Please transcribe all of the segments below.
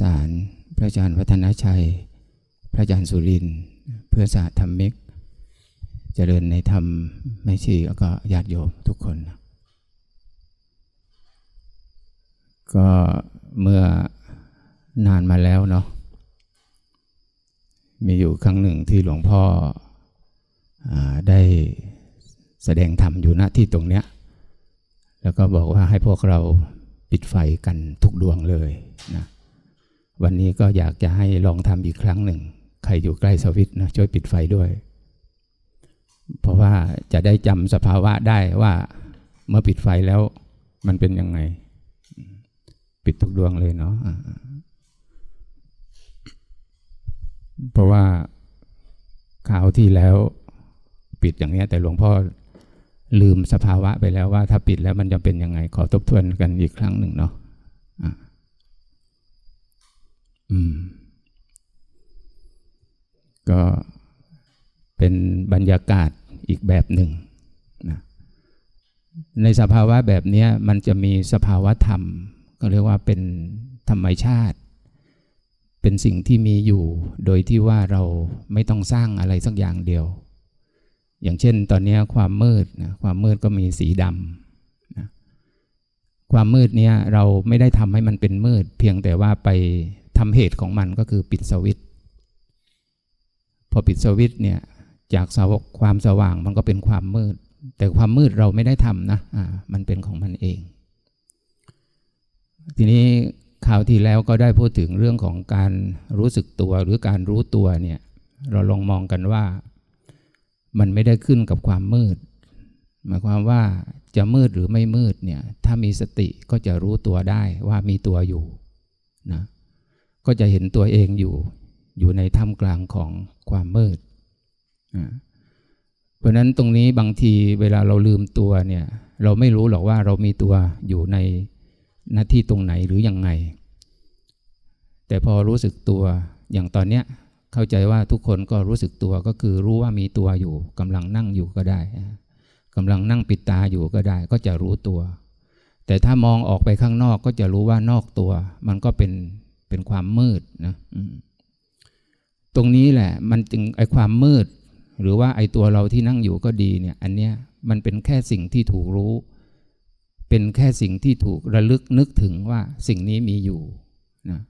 สาร พระอาจารย์วัฒนชัย พระอาจารย์สุริน เพื่อสาธรรมิก เจริญในธรรมไม่ชีแล้วก็ญาติโยมทุกคน ก็เมื่อนานมาแล้วเนาะ มีอยู่ครั้งหนึ่งที่หลวงพ่ออได้แสดงธรรมอยู่ณที่ตรงเนี้ย แล้วก็บอกว่าให้พวกเราปิดไฟกันทุกดวงเลยนะ วันนี้ก็อยากจะให้ลองทำอีกครั้งหนึ่ง ใครอยู่ใกล้สวิตนะช่วยปิดไฟด้วย เพราะว่าจะได้จำสภาวะได้ว่าเมื่อปิดไฟแล้วมันเป็นยังไง ปิดทุกดวงเลยเนาะเพราะว่าคราวที่แล้วปิดอย่างนี้แต่หลวงพ่อลืมสภาวะไปแล้วว่า ถ้าปิดแล้วมันจะเป็นยังไง ขอทบทวนกันอีกครั้งหนึ่งเนาะอะ อืม ก็เป็นบรรยากาศอีกแบบหนึ่งนะในสภาวะแบบนี้มันจะมีสภาวะธรรม ก็เรียกว่าเป็นธรรมชาติ เป็นสิ่งที่มีอยู่โดยที่ว่าเราไม่ต้องสร้างอะไรสักอย่างเดียว อย่างเช่นตอนนี้ความมืดนะความมืดก็มีสีดำนะความมืดเนี้ยเราไม่ได้ทำให้มันเป็นมืด เพียงแต่ว่าไป ทำเหตุของมันก็คือปิดสวิตพอปิดสวิตเนี่ยจากสาวกความสว่างมันก็เป็นความมืด แต่ความมืดเราไม่ได้ทำนะอ่ามันเป็นของมันเอง ทีนี้คราวที่แล้วก็ได้พูดถึงเรื่องของการรู้สึกตัวหรือการรู้ตัวเนี่ยเราลองมองกันว่า มันไม่ได้ขึ้นกับความมืด หมายความว่าจะมืดหรือไม่มืดเนี่ยถ้ามีสติก็จะรู้ตัวได้ว่ามีตัวอยู่นะ ก็จะเห็นตัวเองอยู่อยู่ในท่ามกลางของความมืดอ่าเพราะนั้นตรงนี้บางทีเวลาเราลืมตัวเนี่ยเราไม่รู้หรอกว่าเรามีตัวอยู่ในหน้าที่ตรงไหนหรือยังไง แต่พอรู้สึกตัวอย่างตอนเนี้ยเข้าใจว่าทุกคนก็รู้สึกตัวก็คือรู้ว่ามีตัวอยู่กำลังนั่งอยู่ก็ได้กำลังนั่งปิดตาอยู่ก็ได้ ก็จะรู้ตัว แต่ถ้ามองออกไปข้างนอกก็จะรู้ว่านอกตัว มันก็เป็น เป็นความมืดนะตรงนี้แหละ มันจึงไอความมืด หรือว่าไอตัวเราที่นั่งอยู่ก็ดีเนี่ย อันเนี้ยมันเป็นแค่สิ่งที่ถูกรู้ เป็นแค่สิ่งที่ถูกระลึกนึกถึงว่าสิ่งนี้มีอยู่นะ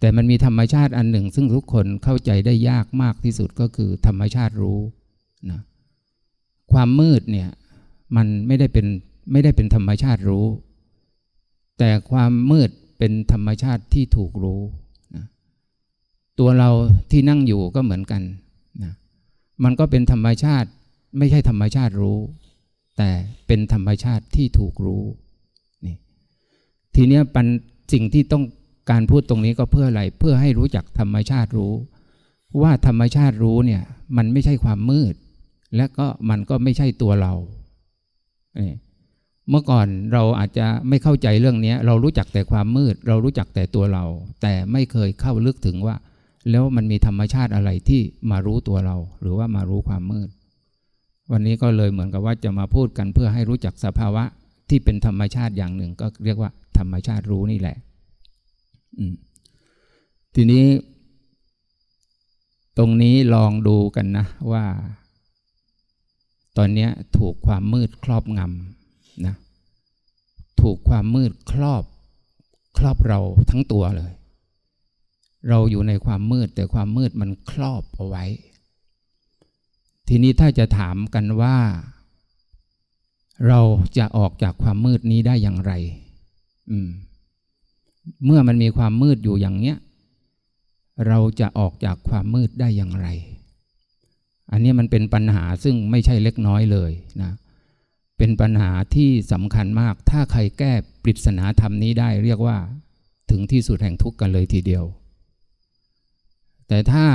แต่มันมีธรรมชาติอันหนึ่ง ซึ่งทุกคนเข้าใจได้ยากมากที่สุดก็คือ ธรรมชาติรู้นะความมืดเนี่ย มันไม่ได้เป็นไม่ได้เป็นธรรมชาติรู้ แต่ความมืด เป็นธรรมชาติที่ถูกรู้นะตัวเราที่นั่งอยู่ก็เหมือนกันนะมันก็เป็นธรรมชาติไม่ใช่ธรรมชาติรู้ แต่เป็นธรรมชาติที่ถูกรู้นี่ทีเนี้ยปันสิ่งที่ต้องการพูดตรงนี้ก็เพื่ออะไรเพื่อให้รู้จักธรรมชาติรู้ ว่าธรรมชาติรู้เนี่ยมันไม่ใช่ความมืด และก็มันก็ไม่ใช่ตัวเรานี่ เมื่อก่อนเราอาจจะไม่เข้าใจเรื่องนี้เรารู้จักแต่ความมืด เรารู้จักแต่ตัวเรา แต่ไม่เคยเข้าลึกถึงว่า แล้วมันมีธรรมชาติอะไรที่มารู้ตัวเรา หรือว่ามารู้ความมืด วันนี้ก็เลยเหมือนกับว่าจะมาพูดกันเพื่อให้รู้จักสภาวะที่เป็นธรรมชาติอย่างหนึ่ง ก็เรียกว่า ธรรมชาติรู้นี่แหละทีนี้ ตรงนี้ลองดูกันนะว่า ตอนนี้ถูกความมืดครอบงำ นะถูกความมืดครอบครอบเราทั้งตัวเลย เราอยู่ในความมืดแต่ความมืดมันครอบเอาไว้ ทีนี้ถ้าจะถามกันว่า เราจะออกจากความมืดนี้ได้อย่างไร อืม เมื่อมันมีความมืดอยู่อย่างเนี้ย เราจะออกจากความมืดได้อย่างไร อันนี้มันเป็นปัญหาซึ่งไม่ใช่เล็กน้อยเลยนะ เป็นปัญหาที่สำคัญมาก ถ้าใครแก้ปริศนาธรรมนี้ได้เรียกว่า ถึงที่สุดแห่งทุกข์กันเลยทีเดียว แต่ถ้า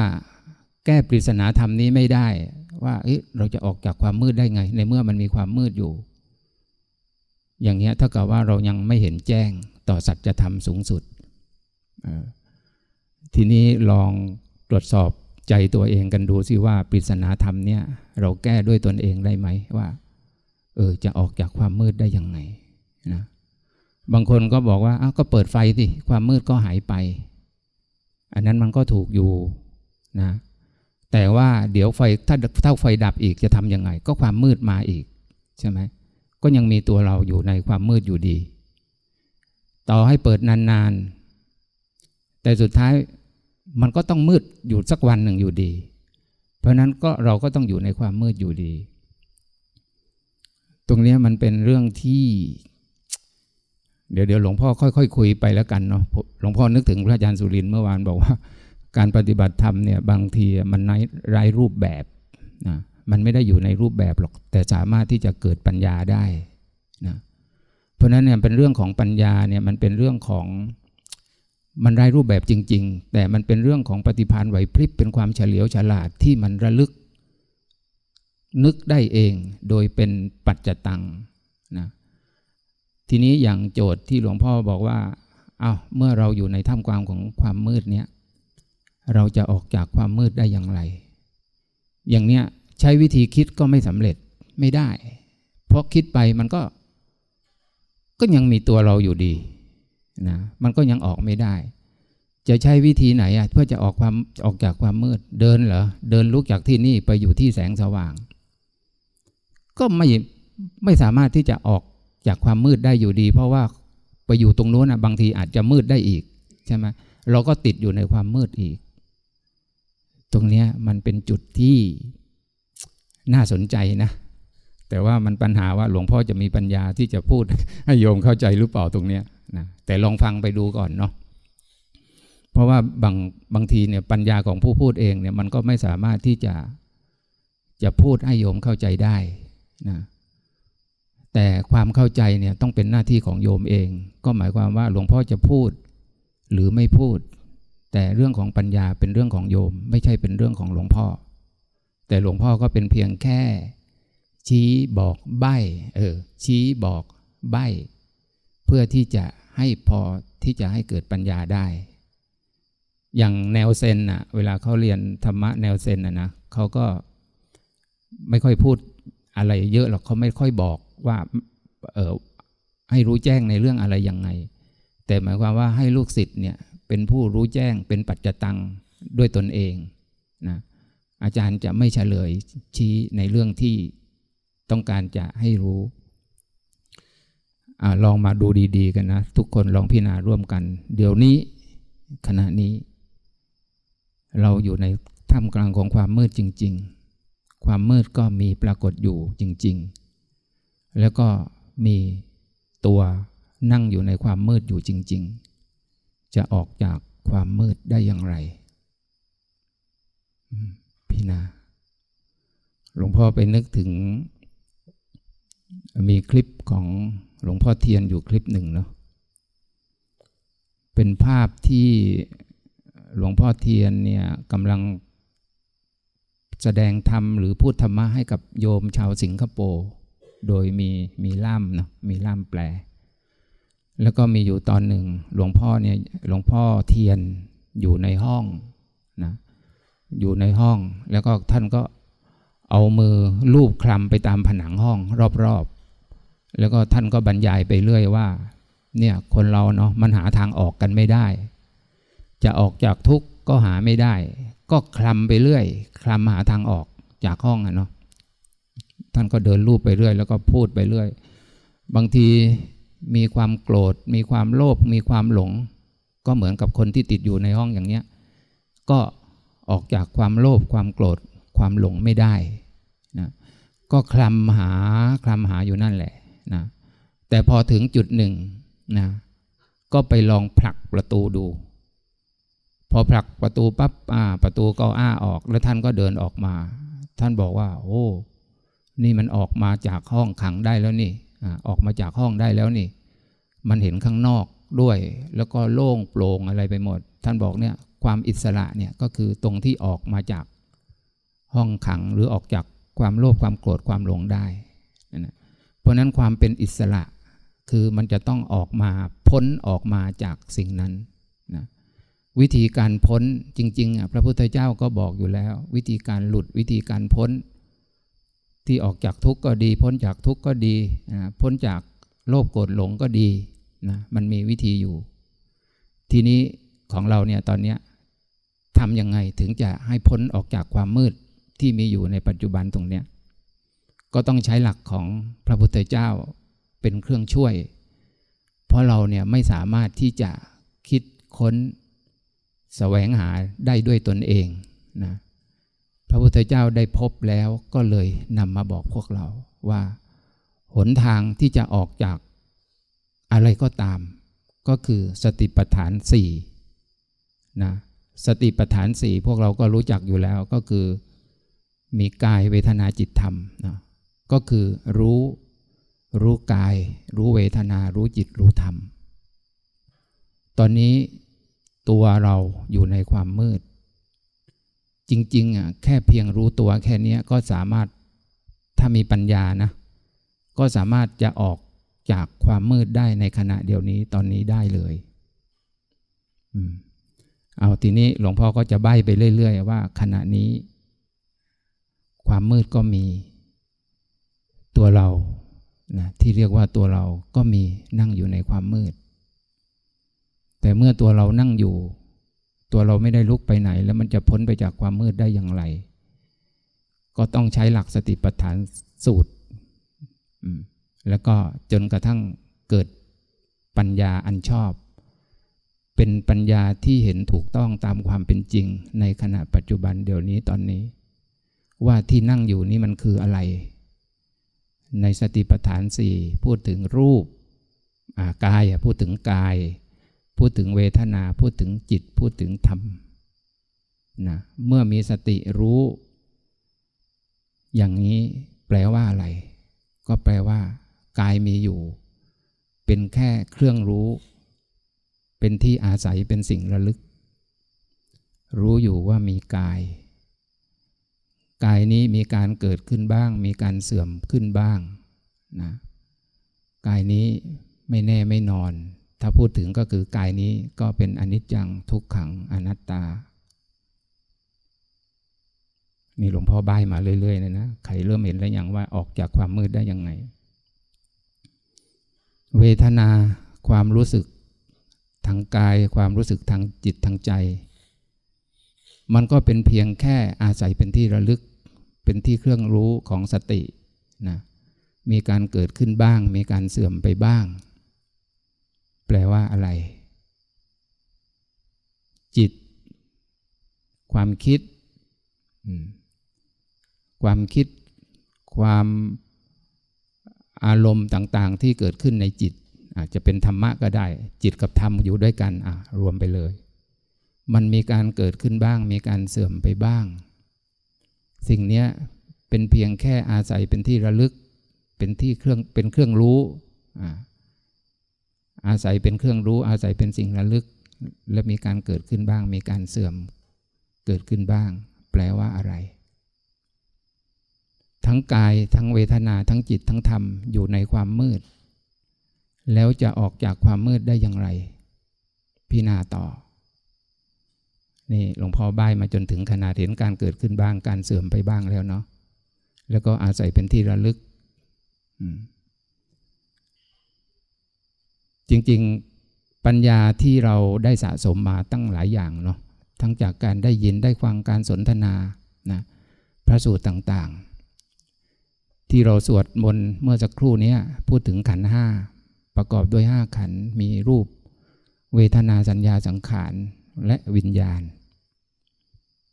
แก้ปริศนาธรรมนี้ไม่ได้ ว่าเเราจะออกจากความมืดได้ไง ในเมื่อมันมีความมืดอยู่ อย่างเงี้ยถ้ากับว่าเรายังไม่เห็นแจ้งต่อสัจธรรมสูงสุด ทีนี้ลองตรวจสอบใจตัวเองกันดูสิว่าปริศนาธรรมเนี่ยเราแก้ด้วยตนเองได้ไหมว่า เออจะออกจากความมืดได้ยังไงนะบางคนก็บอกว่าอ้าวก็เปิดไฟสิความมืดก็หายไป อันนั้นมันก็ถูกอยู่นะแต่ว่าเดี๋ยวไฟถ้าถ้าไฟดับอีกจะทำยังไง ก็ความมืดมาอีกใช่ไหมก็ยังมีตัวเราอยู่ในความมืดอยู่ดี ต่อให้เปิดนานๆ แต่สุดท้ายมันก็ต้องมืดอยู่สักวันหนึ่งอยู่ดี เพราะนั้นก็เราก็ต้องอยู่ในความมืดอยู่ดี ตรงนี้มันเป็นเรื่องที่ เดี๋ยวเดี๋ยวหลวงพ่อค่อยๆคคุยไปแล้วกันเนาะหลวงพ่อนึกถึงพระอาจารย์สุรินเมื่อวานบอกว่า การปฏิบัติธรรมเนี่ยบางทีมันไร้ไร,รูปแบบนะมันไม่ได้อยู่ในรูปแบบหรอก แต่สามารถที่จะเกิดปัญญาได้นะเพราะฉะนั้นเนี่ยเป็นเรื่องของปัญญาเนี่ยมันเป็นเรื่องของมันไร้รูปแบบจริง ๆ แต่มันเป็นเรื่องของปฏิภาณไหวพริบเป็นความเฉลียวฉลาดที่มันระลึก นึกได้เองโดยเป็นปัจจตังนะทีนี้อย่างโจทย์ที่หลวงพ่อบอกว่าเอา้าเมื่อเราอยู่ในท่ามกลางของความมืดเนี้ยเราจะออกจากความมืดได้อย่างไร อย่างเนี้ยใช้วิธีคิดก็ไม่สำเร็จไม่ได้ เพราะคิดไปมันก็ ก็ยังมีตัวเราอยู่ดีนะมันก็ยังออกไม่ได้ จะใช้วิธีไหนอะเพื่อจะออกความออกจากความมืด เดินเหรอเดินลุกจากที่นี่ไปอยู่ที่แสงสว่าง ก็ไม่ไม่สามารถที่จะออกจากความมืดได้อยู่ดี เพราะว่าไปอยู่ตรงโน้นนะบางทีอาจจะมืดได้อีกใช่ไหมเราก็ติดอยู่ในความมืดอีก ตรงเนี้ยมันเป็นจุดที่น่าสนใจนะ แต่ว่ามันปัญหาว่าหลวงพ่อจะมีปัญญาที่จะพูดให้โยมเข้าใจหรือเปล่าตรงเนี้ยนะแต่ลองฟังไปดูก่อนเนาะเพราะว่าบางบางทีเนี่ยปัญญาของผู้พูดเองเนี่ยมันก็ไม่สามารถที่จะจะพูดให้โยมเข้าใจได้ นะแต่ความเข้าใจเนี่ยต้องเป็นหน้าที่ของโยมเอง ก็หมายความว่าหลวงพ่อจะพูดหรือไม่พูด แต่เรื่องของปัญญาเป็นเรื่องของโยม ไม่ใช่เป็นเรื่องของหลวงพ่อ แต่หลวงพ่อก็เป็นเพียงแค่ ชี้บอกใบเออชี้บอกใบเพื่อที่จะให้พอที่จะให้เกิดปัญญาได้ อย่างแนวเซนอะเวลาเขาเรียนธรรมะแนวเซนอะนะเขาก็ไม่ค่อยพูด อะไรเยอะหรอกเขาไม่ค่อยบอกว่าเออให้รู้แจ้งในเรื่องอะไรยังไง แต่หมายความว่าให้ลูกศิษย์เนี่ยเป็นผู้รู้แจ้งเป็นปัจจตังด้วยตนเองนะอาจารย์จะไม่เฉลยชี้ในเรื่องที่ต้องการจะให้รู้อลองมาดูดี ๆ กันนะ ทุกคนลองพิจารณาร่วมกัน เดี๋ยวนี้ขณะนี้ เราอยู่ในท่ามกลางของความมืดจริง ๆ ความมืดก็มีปรากฏอยู่จริง ๆ แล้วก็มีตัวนั่งอยู่ในความมืดอยู่จริง ๆ จะออกจากความมืดได้อย่างไรพี่นา หลวงพ่อไปนึกถึง มีคลิปของหลวงพ่อเทียนอยู่คลิปหนึ่งเนาะเป็นภาพที่หลวงพ่อเทียนเนี่ยกำลัง แสดงธรรมหรือพูดธรรมะให้กับโยมชาวสิงคโปร์โดยมีมีล่ามเนาะมีล่ามแปล แล้วก็มีอยู่ตอนหนึ่งหลวงพ่อเนี่ยหลวงพ่อเทียนอยู่ในห้องนะอยู่ในห้องแล้วก็ท่านก็เอามือลูบคลำไปตามผนังห้องรอบๆ แล้วก็ท่านก็บรรยายไปเรื่อยว่าเนี่ยคนเราเนาะมันหาทางออกกันไม่ได้ จะออกจากทุกข์ ก็หาไม่ได้ ก็คลำไปเรื่อยคลำหาทางออกจากห้องอะเนาะท่านก็เดินรูปไปเรื่อย แล้วก็พูดไปเรื่อย บางทีมีความโกรธ มีความโลภมีความหลง ก็เหมือนกับคนที่ติดอยู่ในห้องอย่างเนี้ยก็ออกจากความโลภความโกรธความหลงไม่ได้นะก็คลำหาคลำหาอยู่นั่นแหละนะแต่พอถึงจุดหนึ่งนะก็ไปลองผลักประตูดู พอผลักประตูปั๊บอ่า ประตูก็อ้าออก แล้วท่านก็เดินออกมา ท่านบอกว่า โอ้ นี่มันออกมาจากห้องขังได้แล้วนี่อ่าออกมาจากห้องได้แล้วนี่ มันเห็นข้างนอกด้วย แล้วก็โล่งโปร่งอะไรไปหมด ท่านบอกเนี่ย ความอิสระเนี่ยก็คือตรงที่ออกมาจากห้องขังหรือออกจากความโลภความโกรธความหลงได้นะเพราะนั้นความเป็นอิสระคือมันจะต้องออกมาพ้นออกมาจากสิ่งนั้นนะ วิธีการพ้นจริงๆอะพระพุทธเจ้าก็บอกอยู่แล้ว วิธีการหลุดวิธีการพ้น ที่ออกจากทุกข์ก็ดี พ้นจากทุกข์ก็ดีพ้นจากโลภโกรธหลงก็ดีนะมันมีวิธีอยู่ ทีนี้ของเราเนี่ยตอนเนี้ยทำยังไงถึงจะให้พ้นออกจากความมืดที่มีอยู่ในปัจจุบันตรงเนี้ยก็ต้องใช้หลักของพระพุทธเจ้าเป็นเครื่องช่วย เพราะเราเนี่ยไม่สามารถที่จะคิดค้น แสวงหาได้ด้วยตนเองนะพระพุทธเจ้าได้พบแล้วก็เลยนำมาบอกพวกเราว่า หนทางที่จะออกจากอะไรก็ตาม ก็คือสติปัฏฐานสี่นะสติปัฏฐานสี่พวกเราก็รู้จักอยู่แล้วก็คือ มีกายเวทนาจิตธรรมนะก็คือรู้รู้กาย รู้เวทนารู้จิตรู้ธรรม ตอนนี้ ตัวเราอยู่ในความมืด จริงๆอะแค่เพียงรู้ตัวแค่เนี้ยก็สามารถถ้ามีปัญญานะ ก็สามารถจะออกจากความมืดได้ในขณะเดียวนี้ตอนนี้ได้เลยอเอาทีนี้หลวงพ่อก็จะใบ้ไปเรื่อยๆว่า ขณะนี้ ความมืดก็มี ตัวเรานะที่เรียกว่าตัวเราก็มีนั่งอยู่ในความมืด แต่เมื่อตัวเรานั่งอยู่ ตัวเราไม่ได้ลุกไปไหน แล้วมันจะพ้นไปจากความมืดได้อย่างไร ก็ต้องใช้หลักสติปัฏฐานสูตร แล้วก็จนกระทั่งเกิดปัญญาอันชอบ เป็นปัญญาที่เห็นถูกต้องตามความเป็นจริง ในขณะปัจจุบันเดี๋ยวนี้ตอนนี้ ว่าที่นั่งอยู่นี่มันคืออะไร ในสติปัฏฐานสี่พูดถึงรูปกายพูดถึงกาย พูดถึงเวทนาพูดถึงจิตพูดถึงธรรมนะเมื่อมีสติรู้ อย่างนี้แปลว่าอะไร ก็แปลว่า กายมีอยู่ เป็นแค่เครื่องรู้ เป็นที่อาศัยเป็นสิ่งระลึก รู้อยู่ว่ามีกาย กายนี้มีการเกิดขึ้นบ้าง มีการเสื่อมขึ้นบ้างนะกายนี้ไม่แน่ไม่นอน ถ้าพูดถึงก็คือกายนี้ก็เป็นอนิจจังทุกขังอนัตตา นี่หลวงพ่อใบมาเรื่อยๆเลยนะ ใครเริ่มเห็นแล้วยังว่าออกจากความมืดได้ยังไง เวทนาความรู้สึกทางกายความรู้สึกทางจิตทางใจ มันก็เป็นเพียงแค่อาศัยเป็นที่ระลึก เป็นที่เครื่องรู้ของสตินะมีการเกิดขึ้นบ้าง มีการเสื่อมไปบ้าง แปลว่าอะไร จิต ความคิด ความคิด ความอารมณ์ต่างๆ ที่เกิดขึ้นในจิต อาจจะเป็นธรรมะก็ได้ จิตกับธรรมอยู่ด้วยกันรวมไปเลย มันมีการเกิดขึ้นบ้าง มีการเสื่อมไปบ้าง สิ่งนี้เป็นเพียงแค่อาศัยเป็นที่ระลึก เป็นที่เครื่องเป็นเครื่องรู้อา อาศัยเป็นเครื่องรู้ อาศัยเป็นสิ่งระลึก และมีการเกิดขึ้นบ้าง มีการเสื่อมเกิดขึ้นบ้าง แปลว่าอะไร ทั้งกายทั้งเวทนาทั้งจิตทั้งธรรมอยู่ในความมืด แล้วจะออกจากความมืดได้อย่างไร พินาต่อนี่หลวงพ่อใบมาจนถึงขนาดเห็นการเกิดขึ้นบ้างการเสื่อมไปบ้างแล้วเนาะแล้วก็อาศัยเป็นที่ระลึก จริงๆปัญญาที่เราได้สะสมมาตั้งหลายอย่างเนาะทั้งจากการได้ยินได้ฟังการสนทนานะพระสูตรต่างๆ ที่เราสวดมนต์เมื่อสักครู่นี้พูดถึงขันห้าประกอบด้วยห้าขันมีรูป เวทนาสัญญาสังขารและวิญญาณ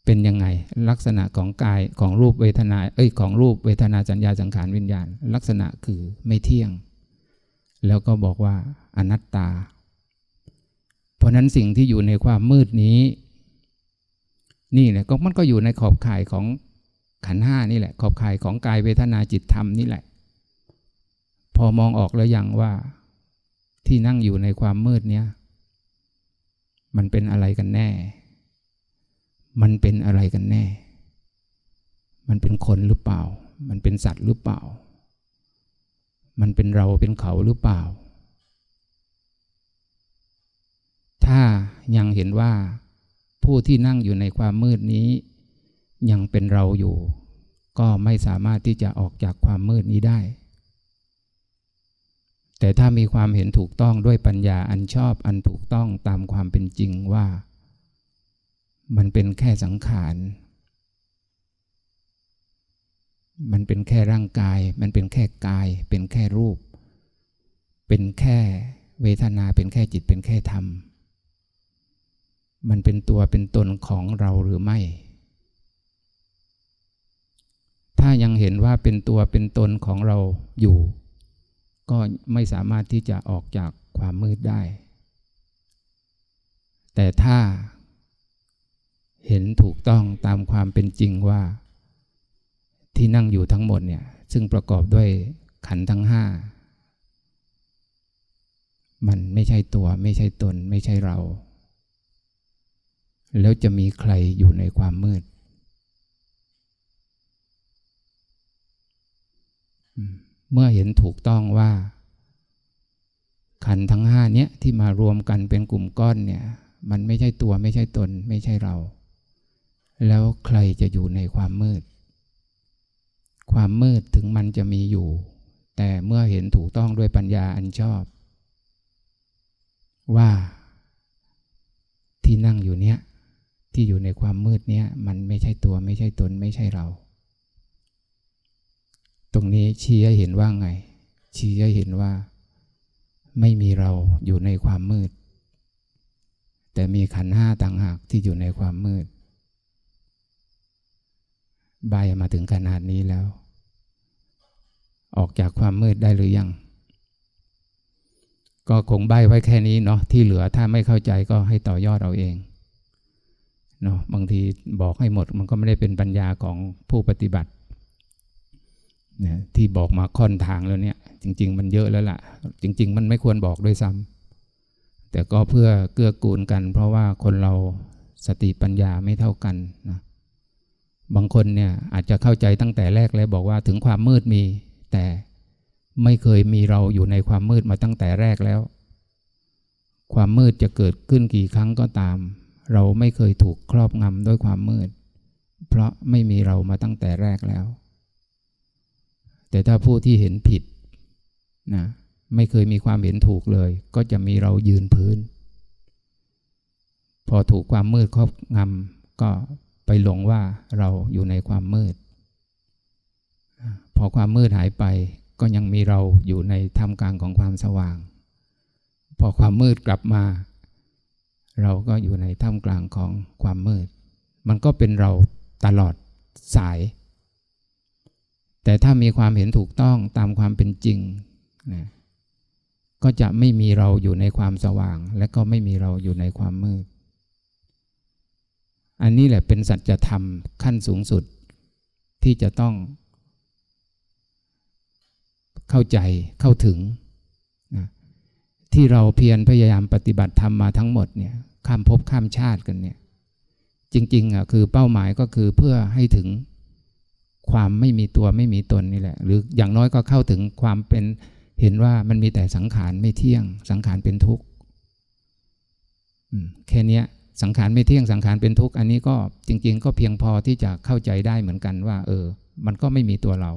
เป็นยังไงลักษณะของกายของรูปเวทนาเอ้ยของรูปเวทนาสัญญาสังขารวิญญาณ ลักษณะคือไม่เที่ยง แล้วก็บอกว่าอนัตตา เพราะนั้นสิ่งที่อยู่ในความมืดนี้ นี่แหละก็มันก็อยู่ในขอบข่ายของขันห้านี่แหละ ขอบข่ายของกายเวทนาจิตธรรมนี่แหละ พอมองออกแล้วยังว่าที่นั่งอยู่ในความมืดเนี้ยมันเป็นอะไรกันแน่ มันเป็นอะไรกันแน่ มันเป็นคนหรือเปล่า มันเป็นสัตว์หรือเปล่า มันเป็นเราเป็นเขาหรือเปล่า ถ้ายังเห็นว่าผู้ที่นั่งอยู่ในความมืดนี้ ยังเป็นเราอยู่ ก็ไม่สามารถที่จะออกจากความมืดนี้ได้ แต่ถ้ามีความเห็นถูกต้องด้วยปัญญาอันชอบอันถูกต้องตามความเป็นจริงว่า มันเป็นแค่สังขาร มันเป็นแค่ร่างกาย มันเป็นแค่กาย เป็นแค่รูป เป็นแค่เวทนา เป็นแค่จิต เป็นแค่ธรรม มันเป็นตัวเป็นตนของเราหรือไม่ ถ้ายังเห็นว่าเป็นตัวเป็นตนของเราอยู่ ก็ไม่สามารถที่จะออกจากความมืดได้ แต่ถ้าเห็นถูกต้องตามความเป็นจริงว่า ที่นั่งอยู่ทั้งหมดเนี่ย ซึ่งประกอบด้วยขันทั้งห้า มันไม่ใช่ตัวไม่ใช่ตน ไม่ใช่เรา แล้วจะมีใครอยู่ในความมืด เมื่อเห็นถูกต้องว่า ขันทั้งห้าเนี้ยที่มารวมกันเป็นกลุ่มก้อนเนี่ย มันไม่ใช่ตัวไม่ใช่ตน ไม่ใช่เรา แล้วใครจะอยู่ในความมืด ความมืดถึงมันจะมีอยู่ แต่เมื่อเห็นถูกต้องด้วยปัญญาอันชอบ ว่าที่นั่งอยู่เนี้ยที่อยู่ในความมืดเนี้ยมันไม่ใช่ตัวไม่ใช่ตนไม่ใช่เรา ตรงนี้ชี้ให้เห็นว่าไง ชี้ให้เห็นว่า ไม่มีเราอยู่ในความมืด แต่มีขันห้าต่างหากที่อยู่ในความมืด บายมาถึงขนาดนี้แล้ว ออกจากความมืดได้หรือยัง ก็คงใบไว้แค่นี้เนาะที่เหลือถ้าไม่เข้าใจก็ให้ต่อยอดเอาเองเนาะบางทีบอกให้หมดมันก็ไม่ได้เป็นปัญญาของผู้ปฏิบัติเนี่ยที่บอกมาค่อนทางแล้วเนี่ย จริง ๆ มันเยอะแล้วล่ะ จริง ๆ มันไม่ควรบอกด้วยซ้ำแต่ก็เพื่อเกื้อกูลกัน เพราะว่าคนเราสติปัญญาไม่เท่ากันนะ บางคนเนี่ยอาจจะเข้าใจตั้งแต่แรกเลยบอกว่าถึงความมืดมี แต่ไม่เคยมีเราอยู่ในความมืดมาตั้งแต่แรกแล้ว ความมืดจะเกิดขึ้นกี่ครั้งก็ตาม เราไม่เคยถูกครอบงำด้วยความมืด เพราะไม่มีเรามาตั้งแต่แรกแล้ว แต่ถ้าผู้ที่เห็นผิดนะไม่เคยมีความเห็นถูกเลย ก็จะมีเรายืนพื้น พอถูกความมืดครอบงำก็ ไปหลงว่าเราอยู่ในความมืด พอความมืดหายไปก็ยังมีเราอยู่ในท่ามกลางของความสว่าง พอความมืดกลับมา เราก็อยู่ในท่ามกลางของความมืด มันก็เป็นเราตลอดสาย แต่ถ้ามีความเห็นถูกต้องตามความเป็นจริงนะก็จะไม่มีเราอยู่ในความสว่าง และก็ไม่มีเราอยู่ในความมืด อันนี้แหละเป็นสัจธรรมขั้นสูงสุดที่จะต้อง เข้าใจเข้าถึงนะที่เราเพียรพยายามปฏิบัติธรรมมาทั้งหมดเนี่ยข้ามภพข้ามชาติกันเนี่ยจริงๆอะคือเป้าหมายก็คือเพื่อให้ถึงความไม่มีตัวไม่มีตนนี่แหละ หรืออย่างน้อยก็เข้าถึงความเป็นเห็นว่ามันมีแต่สังขารไม่เที่ยง สังขารเป็นทุกข์แค่นี้ สังขารไม่เที่ยงสังขารเป็นทุกข์อันนี้ก็จริง ๆ ก็เพียงพอที่จะเข้าใจได้เหมือนกันว่า เออ มันก็ไม่มีตัวเรา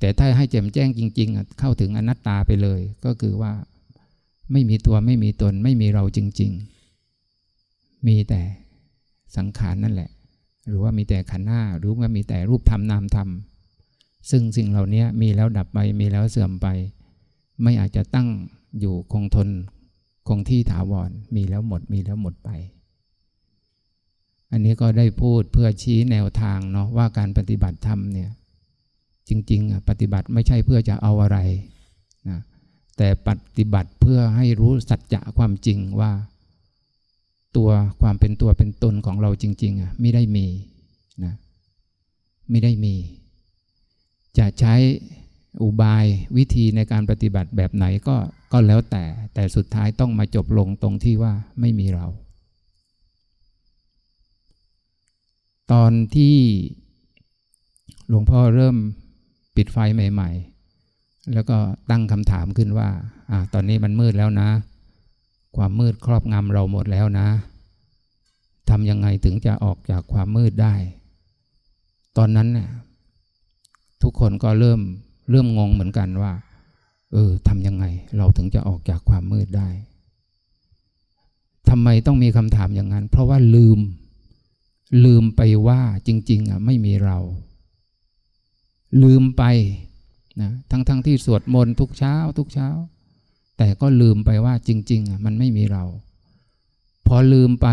แต่ถ้าให้แจ่มแจ้งจริง ๆ เข้าถึงอนัตตาไปเลย ก็คือว่า ไม่มีตัวไม่มีตน ไม่มีเราจริง ๆ มีแต่สังขารนั่นแหละ หรือว่ามีแต่ขันธ์หน้าหรือว่ามีแต่รูปธรรมนามธรรมซึ่งสิ่งเหล่านี้มีแล้วดับไปมีแล้วเสื่อมไป ไม่อาจจะตั้งอยู่คงทน คงที่ถาวรมีแล้วหมดมีแล้วหมดไป อันนี้ก็ได้พูดเพื่อชี้แนวทางเนาะว่าการปฏิบัติธรรมเนี่ยจริงๆปฏิบัติไม่ใช่เพื่อจะเอาอะไรนะแต่ปฏิบัติเพื่อให้รู้สัจจะความจริงว่า ตัวความเป็นตัวเป็นตนของเราจริงๆอะไม่ได้มีนะไม่ได้มี จะใช้ อุบายวิธีในการปฏิบัติแบบไหนก็ก็แล้วแต่ แต่สุดท้ายต้องมาจบลงตรงที่ว่าไม่มีเรา ตอนที่หลวงพ่อเริ่มปิดไฟใหม่ ๆ แล้วก็ตั้งคำถามขึ้นว่าอ่า ตอนนี้มันมืดแล้วนะ ความมืดครอบงำเราหมดแล้วนะทำยังไงถึงจะออกจากความมืดได้ ตอนนั้นเนี่ยทุกคนก็เริ่ม เริ่มงงเหมือนกันว่า เออทำยังไง เราถึงจะออกจากความมืดได้ทำไมต้องมีคำถามอย่างนั้น เพราะว่าลืม ลืมไปว่าจริง ๆ อะ ไม่มีเรา ลืมไปนะทั้งๆทที่สวดมนต์ทุกเช้า ทุกเช้า แต่ก็ลืมไปว่าจริง ๆ อะ มันไม่มีเรา พอลืมไป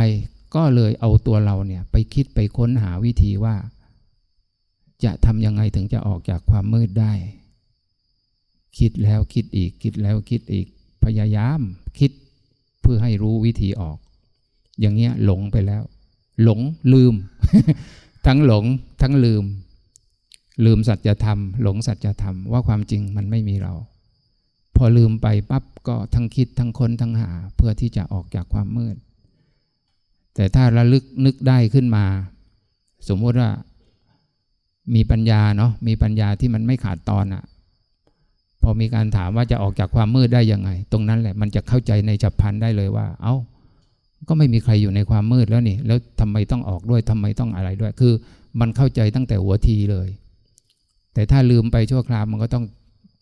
ก็เลยเอาตัวเราเนี่ย ไปคิดไปค้นหาวิธีว่า จะทำยังไงถึงจะออกจากความมืดได้ คิดแล้วคิดอีก คิดแล้วคิดอีก พยายามคิดเพื่อให้รู้วิธีออก อย่างเงี้ยหลงไปแล้ว หลงลืม ทั้งหลงทั้งลืม ลืมสัจธรรม หลงสัจธรรมว่าความจริงมันไม่มีเรา พอลืมไปปั๊บก็ทั้งคิดทั้งค้นทั้งหา เพื่อที่จะออกจากความมืด แต่ถ้าระลึกนึกได้ขึ้นมา สมมติว่ามีปัญญาเนาะมีปัญญาที่มันไม่ขาดตอนอะ่ะ พอมีการถามว่าจะออกจากความมืดได้ยังไง ตรงนั้นแหละมันจะเข้าใจในฉับพลันได้เลยว่า เอา้า ก็ไม่มีใครอยู่ในความมืดแล้วนี่ แล้วทำไมต้องออกด้วยทำไมต้องอะไรด้วย คือมันเข้าใจตั้งแต่หัวทีเลย แต่ถ้าลืมไปชั่วคราวมันก็ต้อง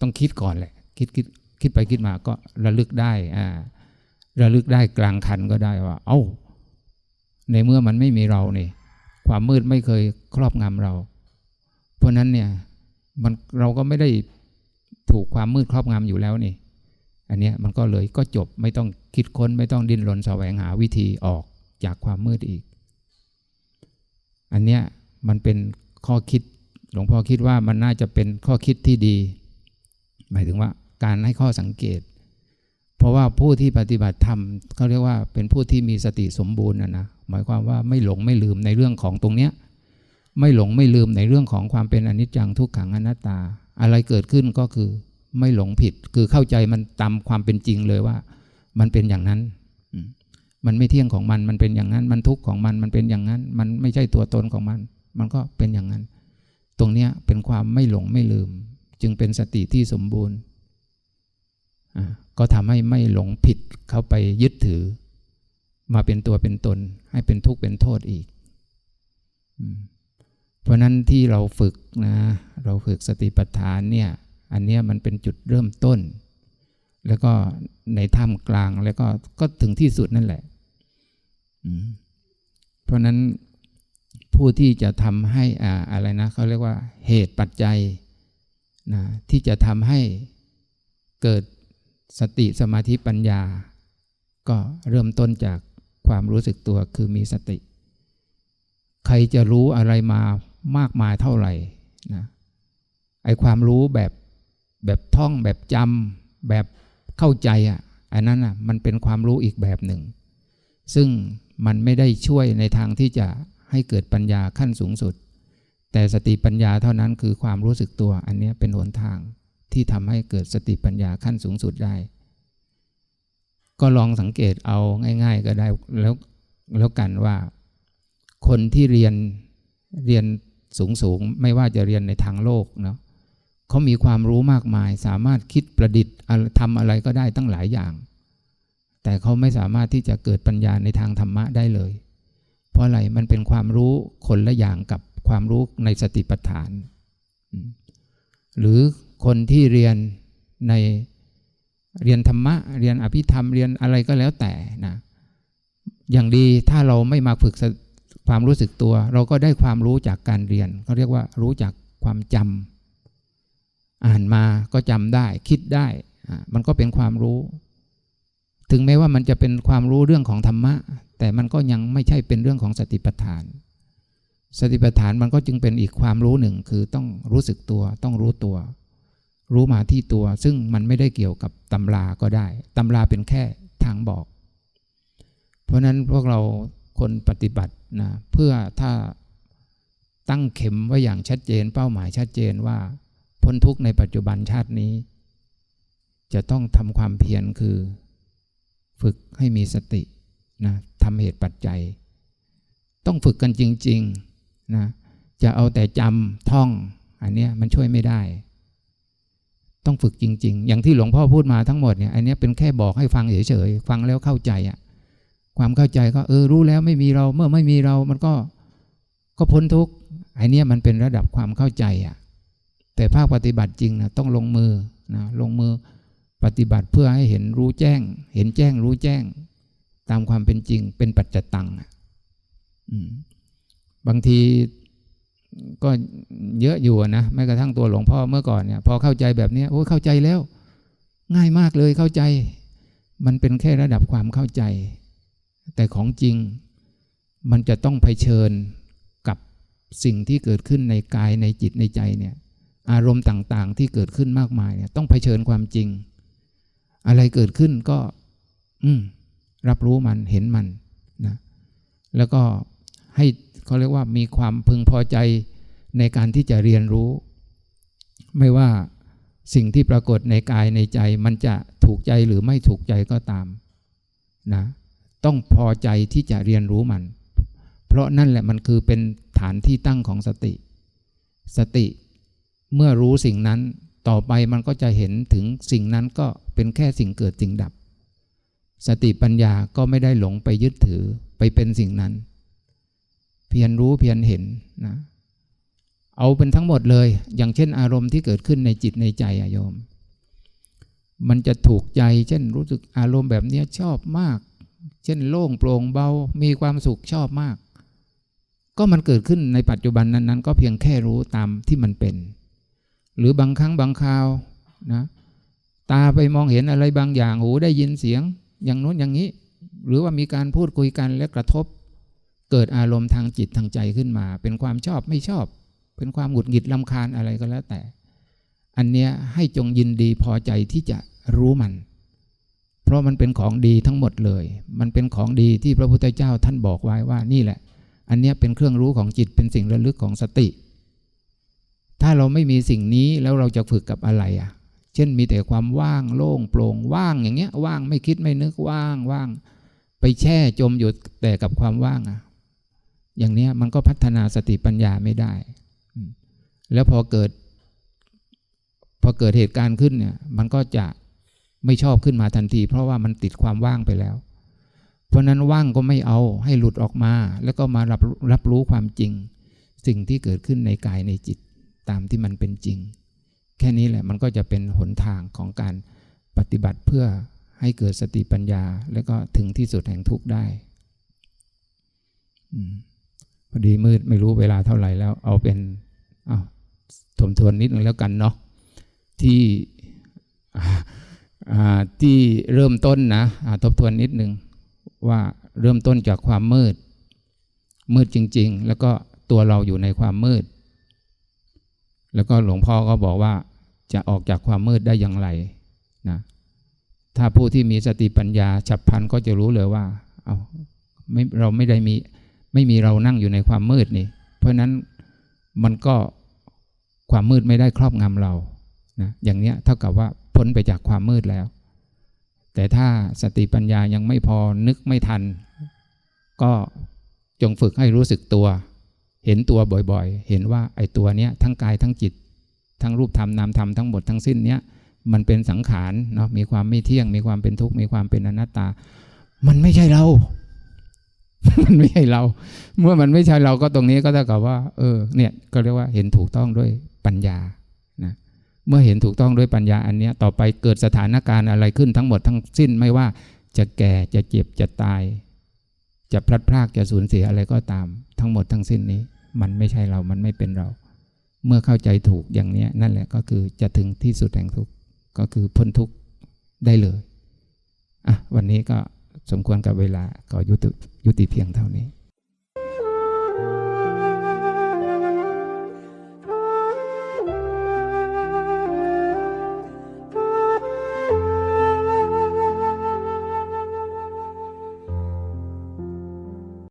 ต้องคิดก่อนแหละ คิดคิดคิดไปคิดมาก็ระลึกได้อ่าระลึกได้กลางคันก็ได้ว่า เอา้า ในเมื่อมันไม่มีเราเนี่ยความมืดไม่เคยครอบงำเรา เพราะนั้นเนี่ยมันเราก็ไม่ได้ ถูกความมืดครอบงำอยู่แล้วนี่ อันเนี้ยมันก็เลยก็จบไม่ต้องคิดค้นไม่ต้องดิ้นรนแสวงหาวิธีออกจากความมืดอีก อันเนี้ยมันเป็นข้อคิดหลวงพ่อคิดว่ามันน่าจะเป็นข้อคิดที่ดี หมายถึงว่าการให้ข้อสังเกต เพราะว่าผู้ที่ปฏิบัติธรรมเขาเรียกว่าเป็นผู้ที่มีสติสมบูรณ์นะนะหมายความว่าไม่หลงไม่ลืมในเรื่องของตรงเนี้ยไม่หลงไม่ลืมในเรื่องของความเป็นอนิจจังทุกขังอนัตตา อะไรเกิดขึ้นก็คือไม่หลงผิด คือเข้าใจมันตามความเป็นจริงเลยว่า มันเป็นอย่างนั้น มันไม่เที่ยงของมัน มันเป็นอย่างนั้น มันทุกข์ของมัน มันเป็นอย่างนั้น มันไม่ใช่ตัวตนของมัน มันก็เป็นอย่างนั้น ตรงเนี้ยเป็นความไม่หลงไม่ลืม จึงเป็นสติที่สมบูรณ์ ก็ทำให้ไม่หลงผิดเข้าไปยึดถือ มาเป็นตัวเป็นตน ให้เป็นทุกข์เป็นโทษอีก เพราะนั้นที่เราฝึกนะเราฝึกสติปัฏฐานเนี่ยอันเนี้ยมันเป็นจุดเริ่มต้น แล้วก็ในท่ามกลางแล้วก็ก็ถึงที่สุดนั่นแหละเพราะนั้นผู้ที่จะทำให้อ่าอะไรนะเขาเรียกว่าเหตุปัจจัยนะที่จะทำให้เกิดสติสมาธิปัญญา ก็เริ่มต้นจากความรู้สึกตัวคือมีสติ ใครจะรู้อะไรมา มากมายเท่าไหร่นะไอความรู้แบบแบบท่องแบบจำแบบเข้าใจอะอันนั้นอะมันเป็นความรู้อีกแบบหนึ่ง ซึ่งมันไม่ได้ช่วยในทางที่จะให้เกิดปัญญาขั้นสูงสุด แต่สติปัญญาเท่านั้นคือความรู้สึกตัว อันนี้เป็นหนทางที่ทำให้เกิดสติปัญญาขั้นสูงสุดได้ ก็ลองสังเกตเอาง่าย ๆ ก็ได้แล้วแล้วกันว่า คนที่เรียนเรียน สูงๆไม่ว่าจะเรียนในทางโลกเนาะเขามีความรู้มากมาย สามารถคิดประดิษฐ์ทำอะไรก็ได้ตั้งหลายอย่าง แต่เขาไม่สามารถที่จะเกิดปัญญาในทางธรรมะได้เลย เพราะอะไรมันเป็นความรู้คนละอย่างกับความรู้ในสติปัฏฐาน หรือคนที่เรียนในเรียนธรรมะ เรียนอภิธรรมเรียนอะไรก็แล้วแต่นะอย่างดีถ้าเราไม่มาฝึก ความรู้สึกตัว เราก็ได้ความรู้จากการเรียนเขาเรียกว่ารู้จากความจำอ่านมาก็จำได้ คิดได้มันก็เป็นความรู้ ถึงแม้ว่ามันจะเป็นความรู้เรื่องของธรรมะ แต่มันก็ยังไม่ใช่เป็นเรื่องของสติปัฏฐาน สติปัฏฐานมันก็จึงเป็นอีกความรู้หนึ่งคือต้องรู้สึกตัว ต้องรู้ตัว รู้มาที่ตัว ซึ่งมันไม่ได้เกี่ยวกับตำราก็ได้ตำราเป็นแค่ทางบอก เพราะนั้นพวกเราคนปฏิบัติ นะเพื่อถ้าตั้งเข็มไว้อย่างชัดเจน เป้าหมายชัดเจนว่า พ้นทุกข์ในปัจจุบันชาตินี้ จะต้องทำความเพียรคือ ฝึกให้มีสตินะทำเหตุปัจจัย ต้องฝึกกันจริงๆนะจะเอาแต่จำท่อง อันนี้มันช่วยไม่ได้ ต้องฝึกจริง ๆ อย่างที่หลวงพ่อพูดมาทั้งหมดเนี่ยอันนี้เป็นแค่บอกให้ฟังเฉยๆฟังแล้วเข้าใจอะ ความเข้าใจก็เออรู้แล้วไม่มีเราเมื่อไม่มีเรามันก็ก็พ้นทุกข์ไอเนี้ยมันเป็นระดับความเข้าใจอะแต่ภาคปฏิบัติจริงนะต้องลงมือนะลงมือปฏิบัติเพื่อให้เห็นรู้แจ้ง เห็นแจ้งรู้แจ้ง ตามความเป็นจริง เป็นปัจจตังอะบางทีก็เยอะอยู่นะแม้กระทั่งตัวหลวงพ่อเมื่อก่อนเนี่ยพอเข้าใจแบบเนี้ยโอ้เข้าใจแล้ว ง่ายมากเลยเข้าใจ มันเป็นแค่ระดับความเข้าใจ แต่ของจริงมันจะต้องเผชิญกับสิ่งที่เกิดขึ้นในกายในจิตในใจเนี่ยอารมณ์ต่างๆ ที่เกิดขึ้นมากมายเนี่ยต้องเผชิญความจริง อะไรเกิดขึ้นก็ อืม รับรู้มันเห็นมันนะแล้วก็ให้เขาเรียกว่ามีความพึงพอใจในการที่จะเรียนรู้ ไม่ว่าสิ่งที่ปรากฏในกายในใจ มันจะถูกใจหรือไม่ถูกใจก็ตาม นะ ต้องพอใจที่จะเรียนรู้มัน เพราะนั่นแหละมันคือเป็นฐานที่ตั้งของสติ สติเมื่อรู้สิ่งนั้นต่อไปมันก็จะเห็นถึงสิ่งนั้นก็เป็นแค่สิ่งเกิดสิ่งดับ สติปัญญาก็ไม่ได้หลงไปยึดถือไปเป็นสิ่งนั้น เพียรรู้เพียรเห็นนะเอาเป็นทั้งหมดเลย อย่างเช่นอารมณ์ที่เกิดขึ้นในจิตในใจอะโยม มันจะถูกใจ เช่นรู้สึกอารมณ์แบบนี้ชอบมาก เช่นโล่งโปร่งเบา มีความสุขชอบมาก ก็มันเกิดขึ้นในปัจจุบันนั้น ๆ ก็เพียงแค่รู้ตามที่มันเป็น หรือบางครั้งบางคราวนะตาไปมองเห็นอะไรบางอย่างหูได้ยินเสียง อย่างโน้นอย่างนี้ หรือว่ามีการพูดคุยกันและกระทบ เกิดอารมณ์ทางจิตทางใจขึ้นมา เป็นความชอบไม่ชอบ เป็นความหงุดหงิดลำคาญอะไรก็แล้วแต่ อันเนี้ยให้จงยินดีพอใจที่จะรู้มัน ราะมันเป็นของดีทั้งหมดเลย มันเป็นของดีที่พระพุทธเจ้าท่านบอกไว้ว่านี่แหละ อันนี้เป็นเครื่องรู้ของจิตเป็นสิ่งระลึกของสติ ถ้าเราไม่มีสิ่งนี้แล้วเราจะฝึกกับอะไรอะ เช่นมีแต่ความว่างโล่งโปร่งว่างอย่างเงี้ย ว่างไม่คิดไม่นึกว่างว่าง ไปแช่จมอยู่แต่กับความว่างอะ อย่างเนี้ยมันก็พัฒนาสติปัญญาไม่ได้ แล้วพอเกิด พอเกิดเหตุการณ์ขึ้นเนี่ย มันก็จะ ไม่ชอบขึ้นมาทันที เพราะว่ามันติดความว่างไปแล้ว เพราะนั้นว่างก็ไม่เอาให้หลุดออกมา แล้วก็มารับรับรู้ความจริง สิ่งที่เกิดขึ้นในกายในจิตตามที่มันเป็นจริง แค่นี้แหละมันก็จะเป็นหนทางของการปฏิบัติเพื่อให้เกิดสติปัญญา แล้วก็ถึงที่สุดแห่งทุกข์ได้พอดีมืดไม่รู้เวลาเท่าไหร่แล้ว เอาเป็นเอาทมทวนนิดนึงแล้วกันเนาะที่ ที่เริ่มต้นนะทบทวนนิดนึงว่าเริ่มต้นจากความมืด มืดจริง ๆ แล้วก็ตัวเราอยู่ในความมืด แล้วก็หลวงพ่อก็บอกว่าจะออกจากความมืดได้อย่างไรนะถ้าผู้ที่มีสติปัญญาฉับพลันก็จะรู้เลยว่าเอาไม่เราไม่ได้มีไม่มีเรานั่งอยู่ในความมืดนี่ เพราะนั้นมันก็ความมืดไม่ได้ครอบงำเรานะอย่างเนี้ยเท่ากับว่า พ้นไปจากความมืดแล้ว แต่ถ้าสติปัญญายังไม่พอนึกไม่ทัน ก็จงฝึกให้รู้สึกตัว เห็นตัวบ่อยๆ เห็นว่าไอ้ตัวเนี้ยทั้งกายทั้งจิต ทั้งรูปธรรมนามธรรมทั้งหมดทั้งสิ้นเนี้ยมันเป็นสังขารเนาะมีความไม่เที่ยง มีความเป็นทุกข์มีความเป็นอนัตตา มันไม่ใช่เรา มันไม่ใช่เรา เมื่อมันไม่ใช่เราก็ตรงนี้ก็เท่ากับว่า เออ เนี่ยก็เรียกว่าเห็นถูกต้องด้วยปัญญา เมื่อเห็นถูกต้องด้วยปัญญาอันนี้ต่อไปเกิดสถานการณ์อะไรขึ้นทั้งหมดทั้งสิ้นไม่ว่าจะแก่จะเจ็บจะตาย จะพลัดพรากจะสูญเสียอะไรก็ตาม ทั้งหมดทั้งสิ้นนี้ มันไม่ใช่เรามันไม่เป็นเรา เมื่อเข้าใจถูกอย่างนี้นั่นแหละก็คือจะถึงที่สุดแห่งทุกข์ก็คือพ้นทุกข์ได้เลยอะวันนี้ก็สมควรกับเวลาก็ยุติยุติเพียงเท่านี้